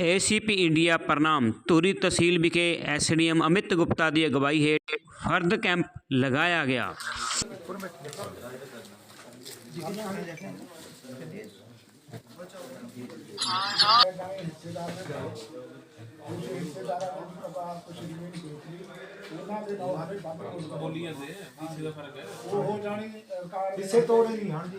ACP India ਪ੍ਰਣਾਮ। ਧੂਰੀ ਤਹਿਸੀਲ ਵਿਖੇ SDM Amit Gupta ਦੀ ਅਗਵਾਈ ਹੇਠ ਫਰਦ ਕੈਂਪ ਲਗਾਇਆ ਗਿਆ। ਬੋਲੀਆਂ ਦੇ ਕਿਸੇ ਦਾ ਫ਼ਰਕ ਹੈ। ਉਹ ਹੋ ਜਾਣੀ ਕਿਸੇ ਤੋੜੇ ਨਹੀਂ ਹਨ ਜੀ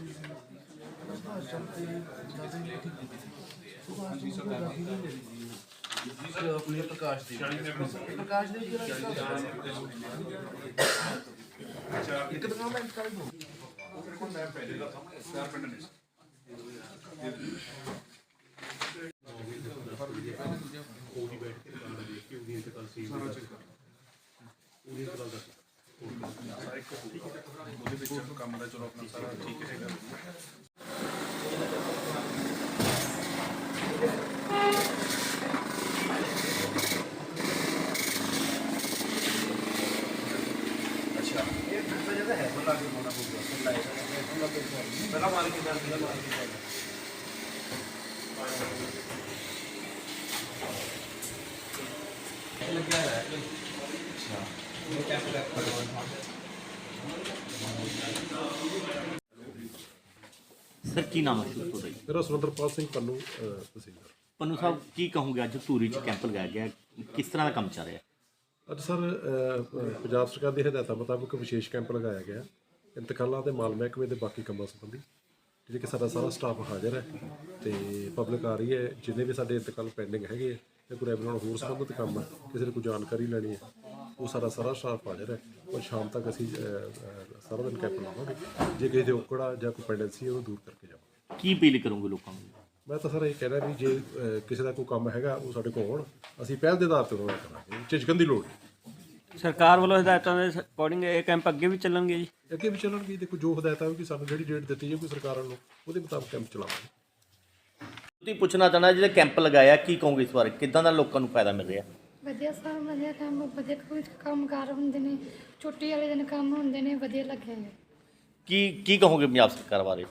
ਨਾਮ relation of price blood relation ਬਹੁਤ ਕਰਨਾ ਸੀ ਕਿ ਪੜਾਈ ਨਹੀਂ ਰਹੀ ਉਹਦੀ ਹੋ ਗਿਆ ਇੱਕੋ ਰੇਟ ਦੇ ਦਿੱਤੇ ਮੇਰੇ ਕੋਲ ਹੋਇਆ ਕਾਰਨ ਨੂੰ ਬੜੇ ਆਪਣੇ ਪ੍ਰਕਾਸ਼ ਦੀ ਪ੍ਰਕਾਸ਼ ਦੇ ਇੱਕ ਦੁਕਾਨ ਮੈਂ ਕਰ ਦੂੰ ਉਹਦੇ ਵਿੱਚ ਕੰਮ ਦਾ ਚਲੋ ਆਪਣਾ ਸਾਰਾ ਠੀਕ ਹੈਗਾ ਅੱਛਾ ਇਹ ਫਿਰ ਜਿਹੜਾ ਹੈ ਬਣਾ ਕੇ ਹੋਣਾ ਪਊਗਾ ਪਹਿਲਾਂ ਮਾਰ ਕੇ ਕਰ ਮਾਰ ਕੇ ਕਰ ਸਰ ਕੀ ਨਾਮ ਹੈ ਸ਼ੁਰੂ ਤੋਂ ਜੀ? ਮੇਰਾ ਸੁਰਿੰਦਰਪਾਲ ਸਿੰਘ ਪੰਨੂ ਅਹ, ਤਹਿਸੀਲਦਾਰ। ਪੰਨੂ ਸਾਹਿਬ ਕੀ ਕਹੋਗੇ? ਅੱਜ ਧੂਰੀ ਚ ਕੈਂਪ ਲਗਾਇਆ ਗਿਆ। ਕਿਸ ਤਰ੍ਹਾਂ ਦਾ ਕੰਮ ਚੱਲ ਰਿਹਾ? ਅੱਜ ਸਰ ਅਹ, ਅਹ, ਪੰਜਾਬ ਸਰਕਾਰ ਦੀ ਹਦਾਇਤਾਂ ਮੁਤਾਬਕ ਵਿਸ਼ੇਸ਼ ਕੈਂਪ ਲਗਾਇਆ ਗਿਆ। ਇੰਤਕਾਲਾਂ ਤੇ ਮਾਲ ਮਹਿਕਮੇ ਦੇ ਬਾਕੀ ਕੰਮਾਂ ਸੰਬੰਧੀ ਜਿਹੜੇ ਕਿ ਸਾਡਾ ਸਾਰਾ ਸਟਾਫ ਹਾਜ਼ਰ ਹੈ ਤੇ ਪਬਲਿਕ ਆ ਰਹੀ ਹੈ। ਜਿੰਨੇ ਵੀ ਸਾਡੇ ਇੰਤਕਾਲ ਪੈਂਡਿੰਗ ਹੈਗੇ ਆ ਜਾਂ ਕੋਈ ਰੈਵਨਿਊ ਨਾਲ ਹੋਰ ਸੰਬੰਧਿਤ ਕੰਮ ਹੈ ਕਿਸੇ ਨੇ ਕੋਈ ਜਾਣਕਾਰੀ ਲੈਣੀ ਹੈ ਉਹ ਸਾਡਾ ਸਾਰਾ ਸਟਾਫ ਹਾਜ਼ਰ ਹੈ। ਔਰ ਸ਼ਾਮ ਤੱਕ ਅਸੀਂ ਸਾਰਾ ਦਿਨ ਕੈਂਪ ਲਾਵਾਂਗੇ। ਜੇ ਕਿਸੇ ਦੇ ਔਕੜਾ ਜਾਂ ਕੋਈ ਪੈਂਡੈਂਸੀ ਹੈ ਉਹ ਦੂਰ ਕਰਕੇ ਜਾਵਾਂਗੇ। ਕੀ ਅਪੀਲ ਕਰੋਗੇ ਲੋਕਾਂ ਨੂੰ? ਮੈਂ ਤਾਂ ਸਰ ਇਹ ਕਹਿ ਰਿਹਾ ਵੀ ਜੇ ਅਹ, ਕਿਸੇ ਦਾ ਕੋਈ ਕੰਮ ਹੈਗਾ ਉਹ ਸਾਡੇ ਕੋਲ ਆਉਣ ਅਸੀਂ ਪਹਿਲ ਦੇ ਆਧਾਰ ਤੇ ਉਹਨਾਂ ਨਾਲ ਕਰਾਂਗੇ। ਝਿਜਕਣ ਦੀ ਲੋੜ ਨਹੀਂ। ਸਰਕਾਰ ਵੱਲੋਂ ਹਦਾਇਤਾਂ ਦੇ ਅਕੋਰਡਿੰਗ ਇਹ ਕੈਂਪ ਅੱਗੇ ਵੀ ਚੱਲਣਗੇ ਜੀ। ਅੱਗੇ ਵੀ ਚੱਲਣਗੇ ਦੇਖੋ ਜੋ ਹਦਾਇਤਾਂ ਹੋਊਗੀ ਸਾਨੂੰ ਜਿਹੜੀ ਡੇਟ ਦਿੱਤੀ ਜਾਊਗੀ ਸਰਕਾਰ ਵੱਲੋਂ ਉਹਦੇ ਮੁਤਾਬਕ ਕੈਂਪ ਚਲਾਵਾਂਗੇ। ਤੁਸੀਂ ਪੁੱਛਣਾ ਚਾਹਣਾ ਜਿਹੜੇ ਕੈਂਪ ਲਗਾਇਆ ਕੀ ਕਹੋਗੇ ਇਸ ਬਾਰੇ? ਕਿੱਦਾਂ ਦਾ ਲੋਕਾਂ ਨੂੰ ਫਾਇਦਾ ਮਿਲ ਰਿਹਾ? ਵਧੀਆ ਸਰ ਵਧੀਆ ਕੰਮ ਵਧੀਆ ਕੋਈ ਕੰਮਕਾਰ ਹੁੰਦੇ ਨੇ ਛੁੱਟੀ ਵਾਲੇ ਦਿਨ ਕੰਮ ਹੁੰਦੇ ਨੇ ਵਧੀਆ ਲੱਗਿਆ ਹੈ ਕੀ ਕੀ ਕਹੋਗੇ ਪੰਜਾਬ ਸਰਕਾਰ ਬਾਰੇ?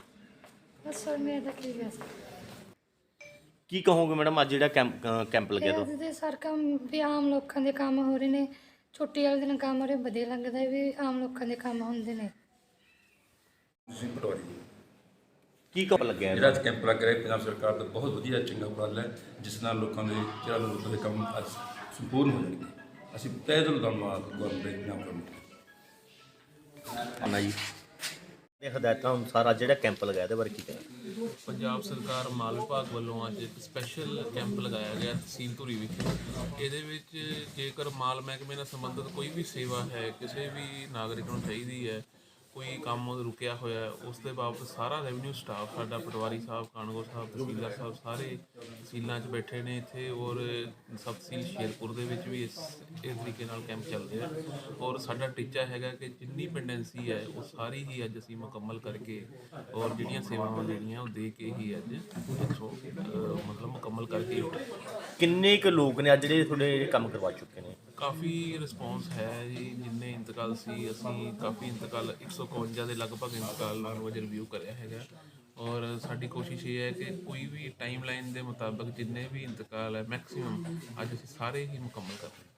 ਬਸ ਸਰ ਮੇਰਾ ਤਾਂ ਕੀ ਸਰ ਕੀ ਕਹੋਗੇ ਮੈਡਮ ਅੱਜ ਜਿਹੜਾ ਕੈਂਪ ਅ, ਕੈਂਪ ਲੱਗਿਆ ਤੋਂ ਦੇ ਸਰ ਕੰਮ ਵੀ ਆਮ ਲੋਕਾਂ ਦੇ ਕੰਮ ਹੋ ਰਹੇ ਨੇ ਛੁੱਟੀ ਵਾਲੇ ਦਿਨ ਕੰਮ ਹੋ ਰਹੇ ਵਧੀਆ ਲੱਗਦਾ ਵੀ ਆਮ ਲੋਕਾਂ ਦੇ ਕੰਮ ਹੁੰਦੇ ਨੇ। ਸਿੰਘ ਪਟਵਾਰੀ ਕੀ ਕੈਂਪ ਲੱਗਿਆ ਜਿਹੜਾ ਅੱਜ ਕੈਂਪ ਲੱਗ ਰਿਹਾ ਹੈ, ਪੰਜਾਬ ਸਰਕਾਰ ਦਾ ਬਹੁਤ ਵਧੀਆ ਚੰਗਾ ਉਪਰਾਲਾ ਹੈ ਜਿਸ ਨਾਲ ਲੋਕਾਂ ਦੇ ਜਿਹੜਾ ਲੋਕਾਂ ਦੇ ਕੰਮ ਅੱਜ ਸੰਪੂਰਨ ਹੋ ਜਾਣਗੇ ਅਸੀਂ ਤਹਿ ਦਿਲੋਂ ਧੰਨਵਾਦ ਗਵਰਨਮੈਂਟ ਦੇ ਪੰਜਾਬ ਗਵਰਨਮੈਂਟ ਦਾ ਨਾ ਜੀ। ਇਹ ਹਦਾਇਤਾਂ ਅਨੁਸਾਰ ਅੱਜ ਜਿਹੜਾ ਕੈਂਪ ਲਗਾਇਆ ਇਹਦੇ ਬਾਰੇ ਕੀ ਕਹਿਣਾ? ਪੰਜਾਬ ਸਰਕਾਰ ਮਾਲ ਵਿਭਾਗ ਵੱਲੋਂ ਅੱਜ ਇੱਕ ਸਪੈਸ਼ਲ ਕੈਂਪ ਲਗਾਇਆ ਗਿਆ ਤਹਿਸੀਲ ਧੂਰੀ ਵਿਖੇ। ਇਹਦੇ ਵਿੱਚ ਜੇਕਰ ਮਾਲ ਮਹਿਕਮੇ ਨਾਲ ਸੰਬੰਧਿਤ ਕੋਈ ਵੀ ਸੇਵਾ ਹੈ ਕਿਸੇ ਵੀ ਨਾਗਰਿਕ ਨੂੰ ਚਾਹੀਦੀ ਹੈ ਕੋਈ ਕੰਮ ਰੁਕਿਆ ਹੋਇਆ ਹੈ, ਉਸ ਦੇ ਬਾਬਤ ਸਾਰਾ ਰੈਵਨਿਊ ਸਟਾਫ ਸਾਡਾ ਪਟਵਾਰੀ ਸਾਹਿਬ ਕਾਨੂੰਗੋ ਸਾਹਿਬ ਤਹਿਸੀਲਦਾਰ ਸਾਹਿਬ ਸਾਰੇ ਤਹਿਸੀਲਾਂ 'ਚ ਬੈਠੇ ਨੇ ਇੱਥੇ ਔਰ ਸਬ ਤਹਿਸੀਲ ਸ਼ੇਰਪੁਰ ਦੇ ਵਿੱਚ ਵੀ ਇਸ ਇਸ ਤਰੀਕੇ ਨਾਲ ਕੈਂਪ ਚੱਲ ਰਿਹਾ ਹੈ। ਔਰ ਸਾਡਾ ਟੀਚਾ ਹੈਗਾ ਕਿ ਜਿੰਨੀ ਪੈਂਡੈਂਸੀ ਹੈ ਉਹ ਸਾਰੀ ਹੀ ਅੱਜ ਅਸੀਂ ਮੁਕੰਮਲ ਕਰਕੇ ਔਰ ਜਿਹੜੀਆਂ ਸੇਵਾਵਾਂ ਦੇਣੀਆਂ ਉਹ ਦੇ ਕੇ ਹੀ ਅੱਜ ਇੱਥੋਂ ਅਹ, ਮਤਲਬ ਮੁਕੰਮਲ ਕਰਕੇ ਕਿੰਨੇ ਕੁ ਲੋਕ ਨੇ ਅੱਜ ਜਿਹੜੇ ਤੁਹਾਡੇ ਕੰਮ ਕਰਵਾ ਚੁੱਕੇ ਨੇ? ਕਾਫੀ ਰਿਸਪੌਂਸ ਹੈ ਜੀ, ਜਿੰਨੇ ਇੰਤਕਾਲ ਸੀ, ਅਸੀਂ ਕਾਫੀ ਇੰਤਕਾਲ 151 ਦੇ ਲਗਭਗ ਇੰਤਕਾਲ ਨੂੰ ਅਜੇ ਰਿਵਿਊ ਕਰਿਆ ਹੈਗਾ। ਔਰ ਸਾਡੀ ਕੋਸ਼ਿਸ਼ ਇਹ ਹੈ ਕਿ ਕੋਈ ਵੀ ਟਾਈਮ ਲਾਈਨ ਦੇ ਮੁਤਾਬਕ ਜਿੰਨੇ ਵੀ ਇੰਤਕਾਲ ਹੈ ਮੈਕਸਿਮਮ ਅੱਜ ਅਸੀਂ ਸਾਰੇ ਹੀ ਮੁਕੰਮਲ ਕਰ ਰਹੇ